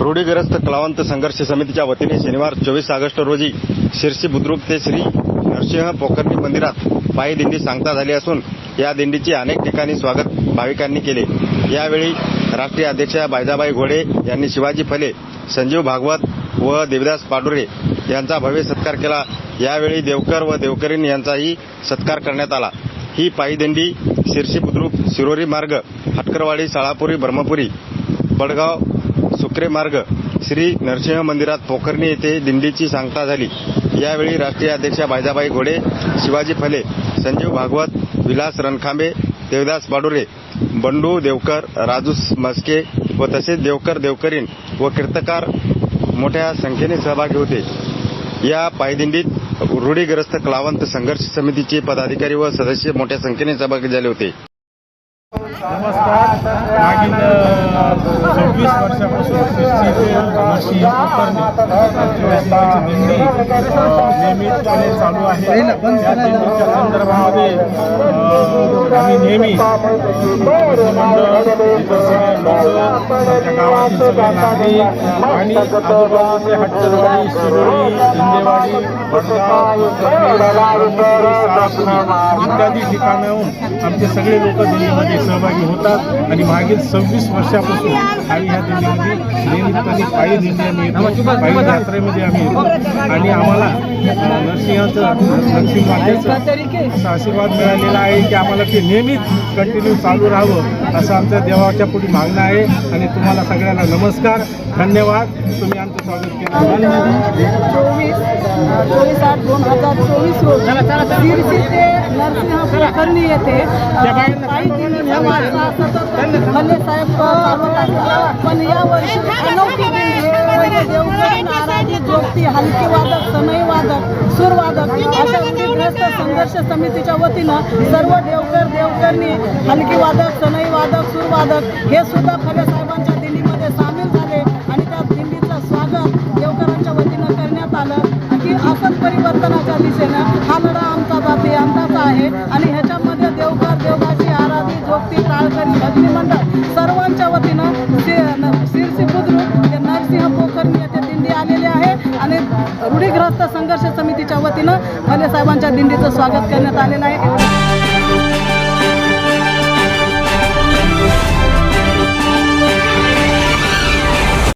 रूढीग्रस्त क्लावंत संघर्ष समितीच्या वतीने शनिवार चोवीस ऑगस्ट रोजी शिर्सी बुद्रुक ते श्री नरसिंह पोखर्णी मंदिरात पायी दिंडी सांगता झाली असून या दिंडीचे अनेक ठिकाणी स्वागत भाविकांनी केले. यावेळी राष्ट्रीय अध्यक्ष बायजाबाई घोडे यांनी शिवाजी फले संजीव भागवत व देवदास पाडुरे यांचा भव्य सत्कार केला. यावेळी देवकर व देवकरीन यांचाही सत्कार करण्यात आला. ही पायी दिंडी शिरसी बुद्रुक शिरोरी मार्ग हटकरवाडी साळापुरी ब्रह्मपुरी बडगाव सुक्रे मार्ग श्री नरसिंह मंदिरात पोखर्णी येथे दिंडीची सांगता झाली. यावेळी राष्ट्रीय अध्यक्षा बायजाबाई घोडे शिवाजी फले संजीव भागवत विलास रणखांबे देवदास बाडोरे बंडू देवकर राजू मस्के व तसेच देवकर देवकरीण व कीर्तकार मोठ्या संख्येने सहभागी होते. या पायदिंडीत रूढीग्रस्त क्लावंत संघर्ष समितीचे पदाधिकारी व सदस्य मोठ्या संख्येने सहभागी झाले होते. नमस्कार. वर्षापासून शिरसी ते नियमितपणे चालू आहे या दिंडीच्या संदर्भामध्ये आम्ही नेहमी मंडळ आमच्या गावातील सगळे नागरिक आणि आजूबाजूचे हट्टरवाडी शिरोळी इंदेवाडी बडगाव ब्रह्मपुरी, साळापुरी इत्यादी ठिकाणाहून आमचे सगळे लोक दिल्लीमध्ये सहभागी होतात आणि मागील सव्वीस वर्षापासून आम्ही ह्या दिल्लीमध्ये नियमितपणे पायी दिंडी आम्ही पायी यात्रेमध्ये आम्ही येतो. आणि आम्हाला नरसिंहाचं नरसिंह असा आशीर्वाद मिळालेला आहे की आम्हाला ते नेहमीच कंटिन्यू चालू राहावं असं आमच्या देवाच्या पुढे मागणं आहे आणि तुम्हाला सगळ्यांना नमस्कार धन्यवाद तुम्ही आमचं स्वागत केलं चोवीस चोवीस आठ दोन हजार चोवीस रोजी ते नरसिंह प्रकरणी येथे साहेब पण या वर्षी अनोखी नाराजी जोगती हलके वादक सनई वादक सुरवादक अशा रूढीग्रस्त संघर्ष समितीच्या वतीनं सर्व देवकर देवकरणी हलकी वादक सनई वादक सुरवादक हे सुद्धा फले साहेबांच्या दिंडीमध्ये सामील झाले आणि त्या दिंडीचं स्वागत देवकरांच्या वतीनं करण्यात आलं. की असंच परिवर्तनाच्या दिशेनं हा लढा आमचा जाती आमचाच आहे आणि ह्याच्यामध्ये देवकर देवभाषी रूढीग्रस्त संघर्ष समितीच्या वतीनं भले साहेबांच्या दिंडीचं स्वागत करण्यात आलेलं आहे.